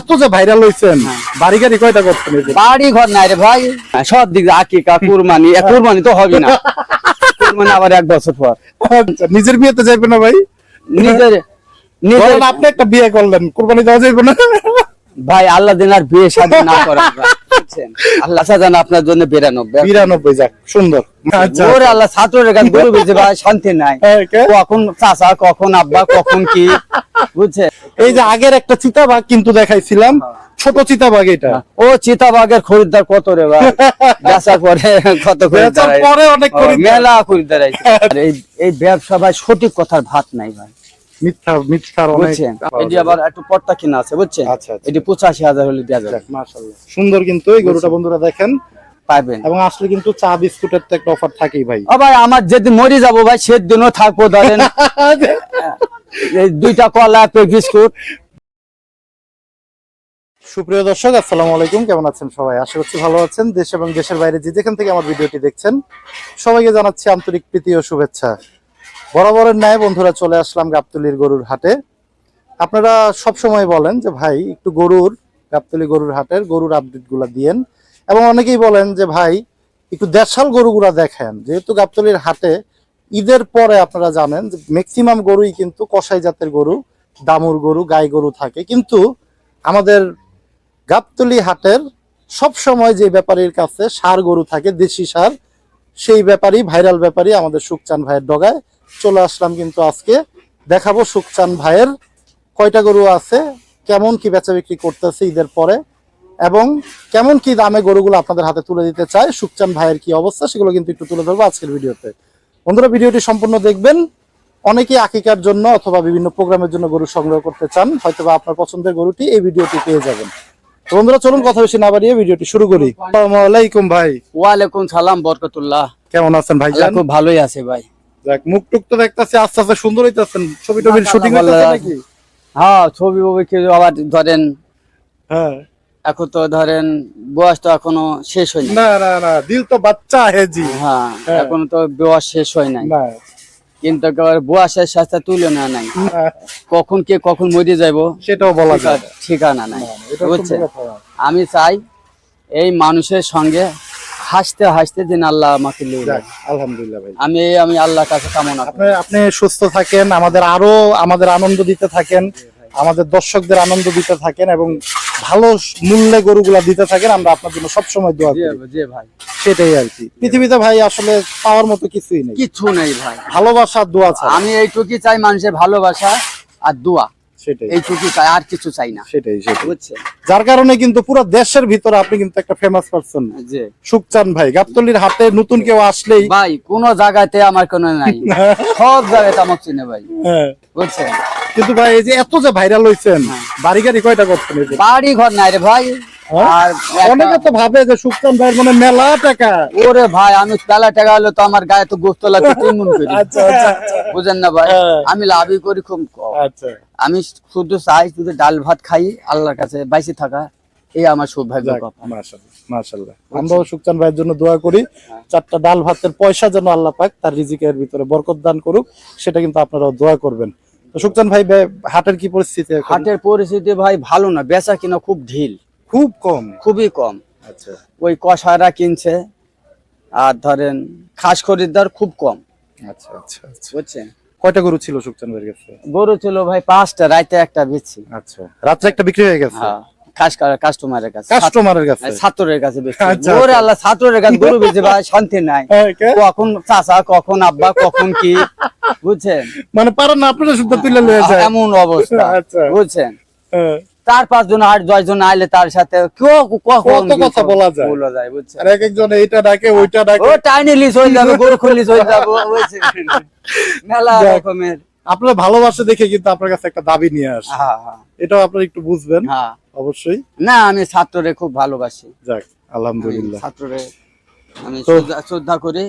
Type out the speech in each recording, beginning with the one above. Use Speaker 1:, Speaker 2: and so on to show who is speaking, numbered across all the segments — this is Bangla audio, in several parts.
Speaker 1: এত যে ভাইরাল হইছেন। বাড়ি গাড়ি কয়টা করছেন
Speaker 2: বাড়ি ঘর নাই রে ভাই। সব দিক দিয়ে আকিকা কুরবানি। এ কুরবানি তো হবে না। কুরবানি আবার এক বছর পর।
Speaker 1: আচ্ছা, নিজের বিয়েতে যাইবে না ভাই?
Speaker 2: নিজের নিজের
Speaker 1: আপনি একটা বিয়ে করলেন কুরবানি দেওয়া যাইবে না?
Speaker 2: ভাই আল্লাহ দিন আর বিয়ে শাদী না করেন আল্লাহ সাজান আপনার জন্য বিরানব্বই
Speaker 1: বিরানব্বই যাক সুন্দর। আচ্ছা
Speaker 2: ওরে আল্লাহ ছাত্রের কাছে গরু বেঁচে ভাই শান্তি নাই।
Speaker 1: হ্যাঁ,
Speaker 2: কখন চাচা কখন আব্বা কখন কি বুঝছে
Speaker 1: এই যে আগের একটা চিতাবাঘ কিন্তু দেখাইছিলাম ছোট চিতাবাঘ এটা।
Speaker 2: ও চিতাবাগের খরিদ্দার কত রে ভাই? বেচার পরে কত খরিদ্দার
Speaker 1: পরে অনেক
Speaker 2: মেলা খরিদ্দার এই এই ব্যবসা ভাই সঠিক কথার ভাত নাই ভাই।
Speaker 1: মিথ্যা মিথ্যার অনেক
Speaker 2: এটি আবার একটু পর্দা কিনা আছে বুঝছেন?
Speaker 1: আচ্ছা, আচ্ছা।
Speaker 2: এটি পঁচাশি হাজার হলে দেওয়া যাবে।
Speaker 1: মাশাআল্লাহ। সুন্দর কিন্তু এই গরুটা বন্ধুরা দেখেন।
Speaker 2: পাইবেন।
Speaker 1: এবং আসলে কিন্তু চা বিস্কুটের তো একটা অফার থাকেই ভাই।
Speaker 2: ও ভাই আমার যেদিন মরে যাব ভাই সেদিনও থাকব ধরেন। দুইটা কলা একটা বিস্কুট।
Speaker 1: সুপ্রিয় দর্শক আসসালামু আলাইকুম। কেমন আছেন সবাই? আশা করছি ভালো আছেন। দেশ এবং দেশের বাইরে যে যেখান থেকে আমার ভিডিওটি দেখছেন সবাইকে জানাচ্ছি আন্তরিক প্রীতি ও শুভেচ্ছা। বরাবরের ন্যায় বন্ধুরা চলে আসলাম গাবতলির গরুর হাটে। আপনারা সব সময় বলেন যে, ভাই, একটু গরুর, গাবতলি গরুর হাটের গরুর আপডেটগুলা দিয়েন। এবং অনেকেই বলেন যে, ভাই, একটু দেশাল গরুগুলা দেখেন। যেহেতু গাবতলির হাটে ঈদের পরে আপনারা জানেন যে ম্যাক্সিমাম গরুই কিন্তু কষাই জাতের গরু, দামুর গরু, গাই গরু থাকে। কিন্তু আমাদের গাবতলি হাটের সব সময় যে ব্যাপারীর কাছে সার গরু থাকে, দেশি সার, সেই ব্যাপারই ভাইরাল ব্যাপারই আমাদের সুকচান ভাইয়ের ডগায়। চলে আসলাম কিন্তু আজকে। দেখাবো সুকচান ভাইয়ের কয়টা গরু আছে কেমন কি বেচা বিক্রি করতেছে ঈদের পরে এবং কেমন কি দামে গরুগুলো আপনাদের হাতে তুলে দিতে চায় সুকচান ভাইয়ের কি অবস্থা সেগুলো কিন্তু একটু তুলে ধরবো আজকের ভিডিওতে। বন্ধুরা ভিডিওটি সম্পূর্ণ দেখবেন। অনেকেই আকিকার জন্য অথবা বিভিন্ন প্রোগ্রামের জন্য গরু সংগ্রহ করতে চান হয়তো বা আপনার পছন্দের গরুটি এই ভিডিওটি পেয়ে যাবেন। তো বন্ধুরা চলুন কথা বেশি না বাড়িয়ে ভিডিওটি শুরু করি। আসসালামু আলাইকুম ভাই।
Speaker 2: ওয়ালাইকুম সালাম বরকতুল্লাহ।
Speaker 1: কেমন আছেন ভাই
Speaker 2: খুব ভালোই আছে ভাই।
Speaker 1: যাক মুখ টুক তো দেখতেছি আস্তে আস্তে সুন্দর হইতেছেন। ছবি টবির শুটিং হইতেছে নাকি?
Speaker 2: হ্যাঁ ছবি ববি কেউ আবার ধরেন
Speaker 1: হ্যাঁ।
Speaker 2: এখন তো ধরেন বয়স তো এখনও শেষ হয়নি
Speaker 1: না না না দিল তো বাচ্চা হে জি
Speaker 2: হ্যাঁ
Speaker 1: হ্যাঁ।
Speaker 2: এখনও তো বয়স শেষ হয় নাই। কিন্তু বয়সের সাথে তুলে না। নাই কখন কে কখন মরে যাইবো
Speaker 1: সেটাও বলা যায়।
Speaker 2: ঠিকানা নাই
Speaker 1: এটা
Speaker 2: বুঝছেন? আমি চাই এই মানুষের সঙ্গে হাসতে হাসতে দিন আল্লাহ আমাকে
Speaker 1: আলহামদুলিল্লাহ ভাই।
Speaker 2: আমি আমি আল্লাহর কাছে কামনা
Speaker 1: আপনি আপনি সুস্থ থাকেন আমাদের আরও আমাদের আনন্দ দিতে থাকেন আমাদের দর্শকদের আনন্দ দিতে থাকেন এবং ভালো মূল্যে গরুগুলা দিতে থাকেন আমরা আপনার জন্য সবসময় দোয়া করি।
Speaker 2: জি ভাই।
Speaker 1: সেটাই আর কি। পৃথিবীতে ভাই আসলে পাওয়ার মতো কিছুই নেই।
Speaker 2: কিছু নেই ভাই।
Speaker 1: ভালোবাসা দোয়া
Speaker 2: আমি এইটুকুই চাই মানুষের ভালোবাসা আর দোয়া।
Speaker 1: সেটাই।
Speaker 2: এইটুকুই চাই আর কিছু চাই না।
Speaker 1: সেটাই সেটাই।
Speaker 2: বুঝছেন?
Speaker 1: যার কারণে কিন্তু পুরো দেশের ভিতরে আপনি কিন্তু একটা ফেমাস পারসন
Speaker 2: জি।
Speaker 1: সুকচান ভাই গাবতলির হাতে নতুন কেউ আসলেই
Speaker 2: ভাই কোন জায়গাতে আমার কোনো নাই। সব জায়গাতে আমার চিনে ভাই।
Speaker 1: হ্যাঁ,
Speaker 2: বুঝছেন?
Speaker 1: কিন্তু ভাই এই যে এত যে ভাইরাল হইছেন
Speaker 2: হ্যাঁ।
Speaker 1: বাড়ি গাড়ি কয়টা করছেন
Speaker 2: বাড়ি ঘর নাই রে ভাই।
Speaker 1: হ্যাঁ?
Speaker 2: আর
Speaker 1: অনেকে তো ভাবে যে সুকচান ভাইয়ের মানে মেলা টাকা।
Speaker 2: ওরে ভাই আমি পেলা টাকা হলে তো আমার গায়ে তো গোস্তলা তিন মন করি।
Speaker 1: আচ্ছা আচ্ছা আচ্ছা।
Speaker 2: বুঝেন না ভাই
Speaker 1: হ্যাঁ।
Speaker 2: আমি লাভই করি খুব আমি শুধু চাই শুধু ডাল ভাত খাই আল্লাহর কাছে বাইসে থাকা এই আমার সৌভাগ্য
Speaker 1: মাশাআল্লাহ। আমরাও সুকচান ভাইয়ের জন্য দোয়া করি চারটা ডাল ভাতের পয়সা যেন আল্লাহ পাক তার রিজিকের ভিতরে বরকত দান করুক সেটা কিন্তু আপনারাও দোয়া করবেন। তো সুকচান ভাই হাটের কি পরিস্থিতি
Speaker 2: হাটের পরিস্থিতি ভাই ভালো না বেচা কিনা খুব ঢিল।
Speaker 1: খুব কম।
Speaker 2: খুবই কম।
Speaker 1: আচ্ছা।
Speaker 2: ওই কষারা কিনছে আর ধরেন খাস খরিদ্দার খুব কম।
Speaker 1: আচ্ছা আচ্ছা আচ্ছা।
Speaker 2: বুঝছেন?
Speaker 1: কয়টা গরু ছিল সুকচান ভাইয়ের কাছে?
Speaker 2: গরু ছিল ভাই পাঁচটা রাইতে একটা বেচছি।
Speaker 1: আচ্ছা। রাত্রে একটা বিক্রি হয়ে গেছে?
Speaker 2: হ্যাঁ কাস্টমারের কাছে।
Speaker 1: কাস্টমারের কাছে?
Speaker 2: ছাত্রের কাছে
Speaker 1: আচ্ছা,
Speaker 2: ওরে
Speaker 1: আচ্ছা।
Speaker 2: আল্লাহ ছাত্রের কাছে গরু বেচে ভাই শান্তি নাই।
Speaker 1: হ্যাঁ,
Speaker 2: কখন চাচা কখন আব্বা কখন কি? বুঝছেন?
Speaker 1: মানে পারেন না আপনারা শুদ্ধ তুলে লয়ে যায়।
Speaker 2: এমন অবস্থা।
Speaker 1: আচ্ছা।
Speaker 2: বুঝছেন?
Speaker 1: হ্যাঁ।
Speaker 2: চার পাঁচ জন আট দশ জন আইলে তার সাথে কেউ কখন
Speaker 1: কথা বলা যায়।
Speaker 2: বলা যায় বুঝছেন?
Speaker 1: আর এক একজন এইটা ডাকে ওইটা
Speaker 2: ও
Speaker 1: ডাকে
Speaker 2: লিস হয়ে যাবে গরু খুলিস হয়ে যাবে মেলা রকমের।
Speaker 1: আপনার ভালোবাসা দেখে কিন্তু আপনার কাছে একটা দাবি নিয়ে আসে।
Speaker 2: হ্যাঁ হ্যাঁ।
Speaker 1: এটাও আপনারা একটু বুঝবেন
Speaker 2: হ্যাঁ।
Speaker 1: অবশ্যই।
Speaker 2: না আমি ছাত্ররে খুব ভালোবাসি।
Speaker 1: যাক আলহামদুলিল্লাহ।
Speaker 2: ছাত্ররে আমি শ্রদ্ধা- করি।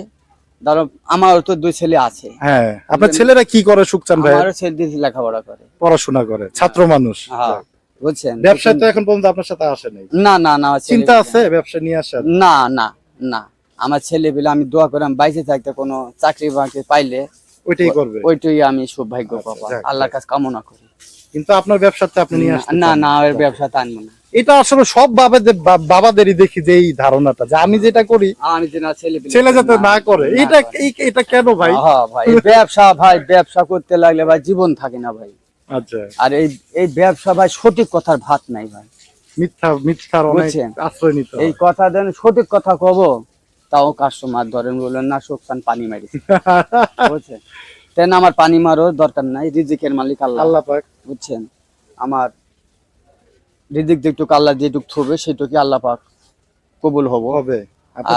Speaker 2: ধরো আমার তো দুই ছেলে আছে।
Speaker 1: হ্যাঁ আপনার ছেলেরা কি করে সুকচান ভাই?
Speaker 2: ছেলে লেখাপড়া করে।
Speaker 1: পড়াশোনা করে ছাত্র মানুষ।
Speaker 2: হ্যাঁ। বুঝছেন?
Speaker 1: ব্যবসায় তো এখন পর্যন্ত আপনার সাথে আসে নাই।
Speaker 2: না না না
Speaker 1: চিন্তা আছে ব্যবসা নিয়ে আসার?
Speaker 2: না না না। আমার ছেলে পেলে আমি দোয়া করে আমি বাইরে থাকতে কোনো চাকরি বাকরি পাইলে
Speaker 1: ওইটাই করবে।
Speaker 2: ওইটাই আমি সৌভাগ্য
Speaker 1: আচ্ছা,
Speaker 2: পাবো। আল্লাহর কাছে কামনা করি।
Speaker 1: কিন্তু আপনার ব্যবসাতে আপনি নিয়ে আসতে
Speaker 2: না না এর ব্যবসা আনব না।
Speaker 1: এটা আসলে সব বাবাদের বাবাদেরই দেখি যে এই ধারণাটা যে আমি যেটা করি
Speaker 2: আমি যে না ছেলে
Speaker 1: ছেলে যাতে না করে। এটা এটা কেন ভাই?
Speaker 2: হ্যাঁ ভাই ব্যবসা ভাই ব্যবসা করতে লাগলে ভাই জীবন থাকে না ভাই।
Speaker 1: আচ্ছা।
Speaker 2: আর এই এই ব্যবসা ভাই সঠিক কথার ভাত নাই ভাই।
Speaker 1: মিথ্যা মিথ্যার অনেক আশ্রয় নিতে
Speaker 2: এই কথা দেন সঠিক কথা কব তাও কাস্টমার ধরেন বললেন না পানি মারি। বুঝছেন? তেন আমার পানি মারো দরকার নাই রিজিকের মালিক আল্লাহ।
Speaker 1: আল্লাহ পাক।
Speaker 2: বুঝছেন? আমার রিজিক যেটুকু আল্লাহ যেটুকু থবে সেটুকু আল্লাহ পাক কবুল হব।
Speaker 1: হবে।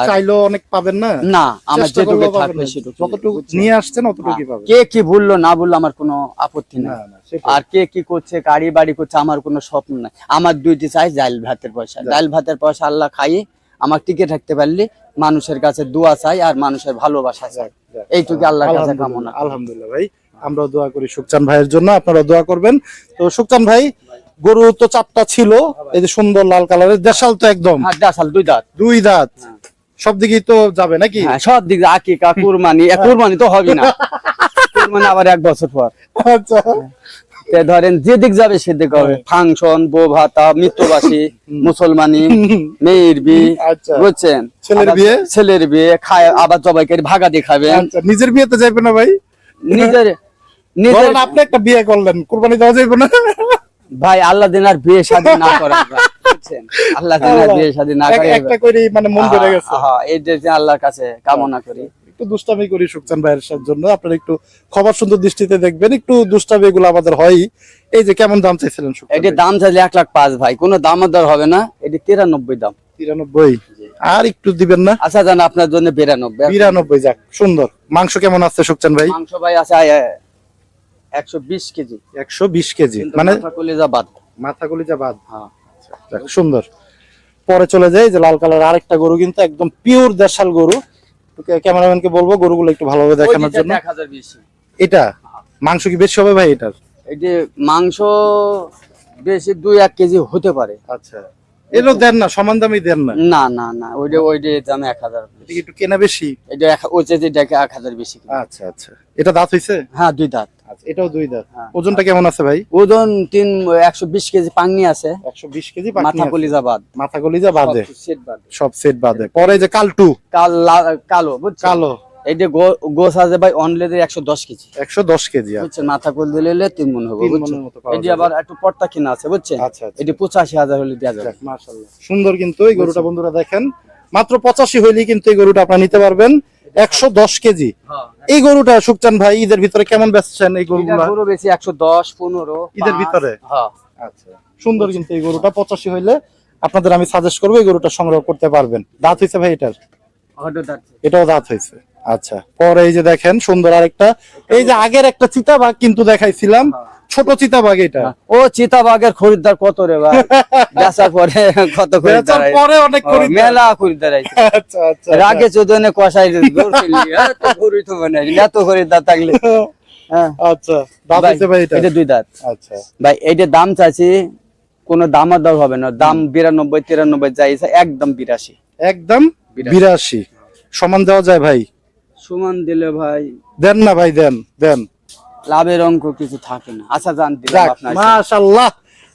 Speaker 1: চাইলেও অনেক পাবেন না।
Speaker 2: না আমার
Speaker 1: চেষ্টা
Speaker 2: যেটুকু থাকবে সেটুকু
Speaker 1: যতটুকু নিয়ে আসছেন অতটুকুই
Speaker 2: হ্যাঁ।
Speaker 1: পাবেন।
Speaker 2: কে কি বলল না বলল আমার কোনো আপত্তি নেই।
Speaker 1: না না সেটাই।
Speaker 2: আর কে কি করছে গাড়ি বাড়ি করছে আমার কোনো স্বপ্ন নাই। আমার দুইটি চাই ডাল ভাতের পয়সা। ডাল ভাতের পয়সা আল্লাহ খাই আমার টিকে থাকতে পারলি মানুষের কাছে দোয়া চাই আর মানুষের ভালোবাসা চাই। এইটুকু আল্লাহর কাছে কামনা
Speaker 1: আলহামদুলিল্লাহ ভাই আমরা দোয়া করি সুকচান ভাইয়ের জন্য আপনারা দোয়া করবেন। তো সুকচান ভাই গরু তো চারটা ছিল এই যে সুন্দর লাল কালারের দেশাল তো একদম।
Speaker 2: হ্যাঁ দেশাল দুই দাঁত।
Speaker 1: দুই দাঁত। সব দিকেই তো যাবে নাকি?
Speaker 2: হ্যাঁ সব দিক আকিকা কুরবানি। কুরবানি তো হবে না। কুরবানি আবার এক বছর পর।
Speaker 1: আচ্ছা।
Speaker 2: তে ধরেন যেদিক যাবে সেদিক হবে। ফাংশন বউ ভাতা মৃত্যুবাসী মুসলমানি মেয়ের বিয়ে
Speaker 1: আচ্ছা।
Speaker 2: বুঝছেন?
Speaker 1: ছেলের বিয়ে?
Speaker 2: ছেলের বিয়ে খায় আবার জবাই করে ভাগা দেখাবেন
Speaker 1: আচ্ছা নিজের বিয়েতে যাইবে না ভাই?
Speaker 2: নিজের নিজের
Speaker 1: আপনি একটা বিয়ে করলেন কুরবানি দেওয়া যাইবে না?
Speaker 2: ভাই আল্লাহ দিন আর বিয়ে শাদী না করে? আল্লাহ বিয়ে শাদী না করে।
Speaker 1: একটা করে মানে মন ভরে গেছে।
Speaker 2: হ্যাঁ এই যে আল্লাহর কাছে কামনা করি।
Speaker 1: একটু দুষ্টামি করি সুকচান ভাইয়ের জন্য। আপনারা একটু খবর সুন্দর দৃষ্টিতে দেখবেন। একটু দুষ্টামি এগুলো আমাদের এই যে কেমন দাম চাইছিলেন
Speaker 2: এটি
Speaker 1: ভাই?
Speaker 2: দাম চাইলে এক লাখ পাঁচ ভাই। কোনো দাম দর হবে না। এটি তিরানব্বই দাম।
Speaker 1: তিরানব্বই? আর একটু দিবেন না?
Speaker 2: আচ্ছা জান আপনার জন্য বিরানব্বই।
Speaker 1: বিরানব্বই যাক সুন্দর। মাংস কেমন আছে সুকচান ভাই?
Speaker 2: মাংস ভাই আছে একশো বিশ কেজি।
Speaker 1: একশো বিশ কেজি। মানে
Speaker 2: মাথা কলিজা বাদ।
Speaker 1: মাথা কলিজা বাদ।
Speaker 2: হ্যাঁ।
Speaker 1: সুন্দর। পরে চলে যাই যে লাল কালার আরেকটা গরু কিন্তু একদম পিওর দেশাল গরু। ক্যামেরাম্যানকে বলব গরুগুলো একটু ভালোভাবে দেখানোর জন্য। এটা? মাংস কি বেশি হবে ভাই এটার?
Speaker 2: এটি মাংস বেশি দুই এক কেজি হতে পারে।
Speaker 1: আচ্ছা। এলো দেন না সমান দামই দেন না।
Speaker 2: না না না ওইটা ওইটা দাম এক হাজার
Speaker 1: এটা একটু কেনা বেশি?
Speaker 2: এটা ওই যে এক হাজার বেশি
Speaker 1: আচ্ছা আচ্ছা। এটা দাঁত হইছে?
Speaker 2: হ্যাঁ দুই দাঁত।
Speaker 1: আচ্ছা এটাও দুই দাঁত। ওজনটা কেমন আছে ভাই?
Speaker 2: ওজন তিন একশো বিশ কেজি পাঙ্গি আছে।
Speaker 1: একশো বিশ কেজি
Speaker 2: মাথা কলিজা বাদ।
Speaker 1: মাথা কলিজা বাদে।
Speaker 2: সব সেট বাদ।
Speaker 1: সব সেট বাদে। পরে যে কালটু।
Speaker 2: কাল কালো
Speaker 1: কালো।
Speaker 2: এই যে গোস আছে ভাই অনলেদের একশো দশ কেজি।
Speaker 1: একশো দশ কেজি আচ্ছা।
Speaker 2: বুঝছেন? মাথা কল দিলে তিন মন হবে বুঝছেন? এটি আবার একটু পর্দা কিনা আছে বুঝছেন?
Speaker 1: আচ্ছা আচ্ছা।
Speaker 2: এটি পঁচাশি হাজার হলে দেওয়া যাবে।
Speaker 1: মাশাআল্লাহ। সুন্দর কিন্তু এই গরুটা বন্ধুরা দেখেন। মাত্র পঁচাশি হইলেই কিন্তু এই গরুটা আপনারা নিতে পারবেন। একশো দশ কেজি। এই গরুটা সুকচান ভাই ঈদের ভিতরে কেমন বেচছেন এই গরুগুলা?
Speaker 2: গরু বেশি একশো দশ পনেরো
Speaker 1: ঈদের ভিতরে?
Speaker 2: হ্যাঁ।
Speaker 1: আচ্ছা। সুন্দর কিন্তু এই গরুটা পঁচাশি হইলে আপনাদের আমি সাজেস্ট করব এই গরুটা সংগ্রহ করতে পারবেন। দাঁত হয়েছে ভাই এটার? এটাও দাঁত হয়েছে আচ্ছা পরে এই যে দেখেন সুন্দর আরেকটা। এই যে আগের একটা চিতাবাঘ কিন্তু দেখাইছিলাম। ছোট চিতাবাঘ এটা।
Speaker 2: ও চিতাবাগের খরিদ্দার কত রে ভাই? বেচার পরে কত খরিদ্দার
Speaker 1: পরে অনেক খরিদ্দার।
Speaker 2: মেলা খরিদ্দার আইছে।
Speaker 1: আচ্ছা আচ্ছা
Speaker 2: রাগে চোদনে কষাই এত গরুই তো মানে এত খরিদ্দার থাকলে। হ্যাঁ।
Speaker 1: আচ্ছা
Speaker 2: ভাই
Speaker 1: এটা?
Speaker 2: দুই দাঁত।
Speaker 1: আচ্ছা।
Speaker 2: ভাই এইটা দাম চাইছি কোনো দাম দর হবে না। দাম বিরানব্বই তিরানব্বই একদম বিরাশি।
Speaker 1: একদম।
Speaker 2: বিরাশি।
Speaker 1: সমান দেওয়া যায় ভাই?
Speaker 2: সমান দিলে ভাই
Speaker 1: দেন না ভাই দেন দেন।
Speaker 2: লাভের অঙ্ক কিছু থাকে না। আচ্ছা জান দিলাম আপনার
Speaker 1: মাশাল্লাহ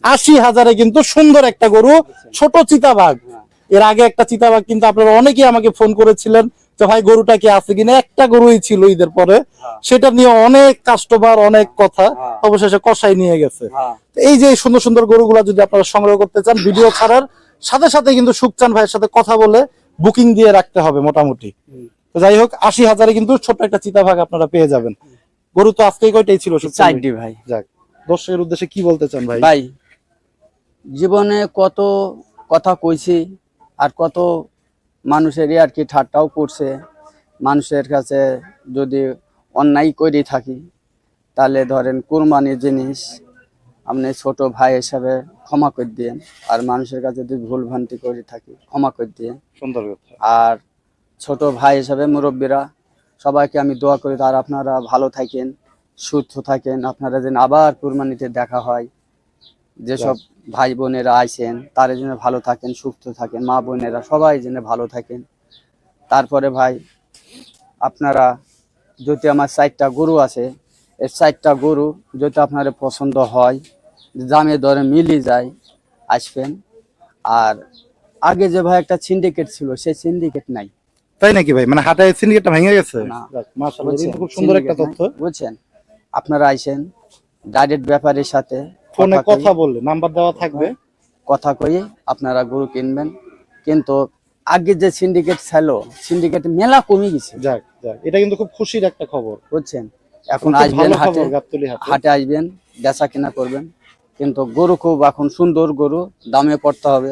Speaker 1: আশি হাজারে কিন্তু সুন্দর একটা গরু ছোট চিতাবাঘ। এর আগে একটা চিতাবাঘ কিন্তু আপনারা অনেকেই আমাকে ফোন করেছিলেন যে ভাই গরুটা কি আছে কিনা? একটা গরুই ছিল ঈদের পরে। সেটা নিয়ে অনেক কাস্টমার অনেক কথা
Speaker 2: হ্যাঁ।
Speaker 1: অবশেষে কষাই নিয়ে গেছে।
Speaker 2: হ্যাঁ।
Speaker 1: এই যে সুন্দর সুন্দর গরুগুলা যদি আপনারা সংগ্রহ করতে চান ভিডিও ছাড়ার সাথে সাথে কিন্তু সুকচান ভাইয়ের সাথে কথা বলে বুকিং দিয়ে রাখতে হবে মোটামুটি। যাই হোক আশি হাজারে কিন্তু ছোট একটা চিতাভাগ আপনারা পেয়ে যাবেন। গরু তো আজকেই কয়টাই ছিল?
Speaker 2: চারটি ভাই।
Speaker 1: যাক দর্শকের উদ্দেশ্যে কি বলতে চান ভাই?
Speaker 2: ভাই জীবনে কত কথা কইছি আর কত মানুষের আর কি ঠাট্টাও করছে। মানুষের কাছে যদি অন্যায় করে থাকি তাহলে ধরেন কুরবানির জিনিস আপনি ছোট ভাই হিসাবে ক্ষমা করে দিয়েন। আর মানুষের কাছে যদি ভুল ভ্রান্তি করে থাকি ক্ষমা করে দিয়ে
Speaker 1: সুন্দর
Speaker 2: আর ছোট ভাই হিসাবে মুরব্বীরা সবাইকে আমি দোয়া করি তার আপনারা ভালো থাকেন সুস্থ থাকেন। আপনারা যেন আবার কুরবানিতে দেখা হয়। যেসব ভাই বোনেরা আইছেন তারা যেন ভালো থাকেন সুস্থ থাকেন। মা বোনেরা সবাই যেন ভালো থাকেন। তারপরে ভাই আপনারা যদি আমার চারটা গরু আছে এই চারটা গরু যদি আপনার পছন্দ হয় দামে দরে মিলি যায় আসবেন। আর আগে যে ভাই একটা সিন্ডিকেট ছিল সেই সিন্ডিকেট নাই।
Speaker 1: তাই নাকি ভাই? মানে হাটায় সিন্ডিকেটটা ভেঙে গেছে? মাশাআল্লাহ, খুব সুন্দর একটা তথ্য।
Speaker 2: বুঝছেন? আপনারা আইসেন ডাইরেক্ট ব্যাপারের সাথে
Speaker 1: ফোনে
Speaker 2: কথা
Speaker 1: বললে নাম্বার দেওয়া থাকবে।
Speaker 2: কথা কয়ে আপনারা গরু কিনবেন। কিন্তু আগে যে সিন্ডিকেট ছিল সিন্ডিকেট মেলা কমে গেছে।
Speaker 1: যাক যাক এটা কিন্তু খুব খুশির একটা খবর।
Speaker 2: বুঝছেন? এখন আসবেন হাটে।
Speaker 1: হাটে
Speaker 2: আসবেন বেচা কিনা করবেন। কিন্তু গরু খুব এখন সুন্দর গরু দামে পড়তে হবে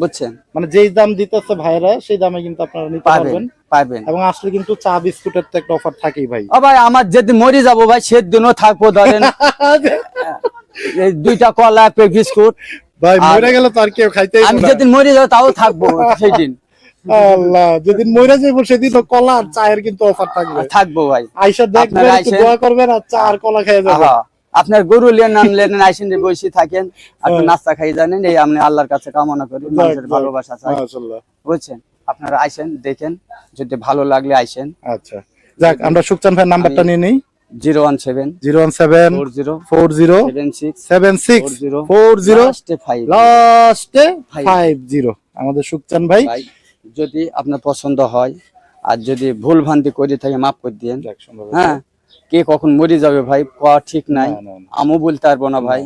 Speaker 2: বুঝছেন?
Speaker 1: মানে যেই দাম দিতেছে ভাইরা সেই দামে কিন্তু আপনারা নিতে পারবেন।
Speaker 2: পাবেন।
Speaker 1: এবং আসলে কিন্তু চা বিস্কুটের তো একটা অফার থাকেই ভাই।
Speaker 2: ও ভাই আমার যেদিন মরে যাব ভাই সেদিনও থাকব ধরেন। এই দুইটা কলা পে বিস্কুট।
Speaker 1: ভাই মরে গেলে তো আর কেউ খাইতেই
Speaker 2: আমি যেদিন মরে যাব তাও থাকব সেই দিন
Speaker 1: আল্লাহ যেদিন মরে যাব সেদিন তো কলা আর চায়ের কিন্তু অফার থাকবে।
Speaker 2: থাকব ভাই।
Speaker 1: আইসা দেখবেন একটু দোয়া করবেন আর চা আর কলা খেয়ে যাবেন।
Speaker 2: আপনার গরু লেন নাম লেন আইসেন বসে থাকেন একটু
Speaker 1: হ্যাঁ।
Speaker 2: নাস্তা খাই জানেন এই আমি আল্লাহর কাছে কামনা করি মানুষের ভালোবাসা চাই। বুঝছেন? আপনারা আইসেন দেখেন যদি ভালো লাগলে আইসেন।
Speaker 1: আচ্ছা। যাক আমরা সুকচান ভাইয়ের নাম্বারটা নিয়ে নিই।
Speaker 2: Zero one seven
Speaker 1: zero one seven
Speaker 2: four zero
Speaker 1: four zero
Speaker 2: seven six four zero
Speaker 1: লাস্টে ফাইভ জিরো। আমাদের সুকচান ভাই।
Speaker 2: ভাই যদি আপনার পছন্দ হয় আর যদি ভুল ভ্রান্তি করে থাকে মাফ করে দিয়েন। হ্যাঁ? কে কখন মরে যাবে ভাই কোয়া ঠিক নাই। আমও বলতে পারব না ভাই।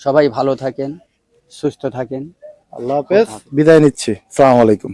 Speaker 2: সবাই ভালো থাকেন সুস্থ থাকেন।
Speaker 1: আল্লাহ হাফেজ। বিদায় নিচ্ছি। সালাম আলাইকুম।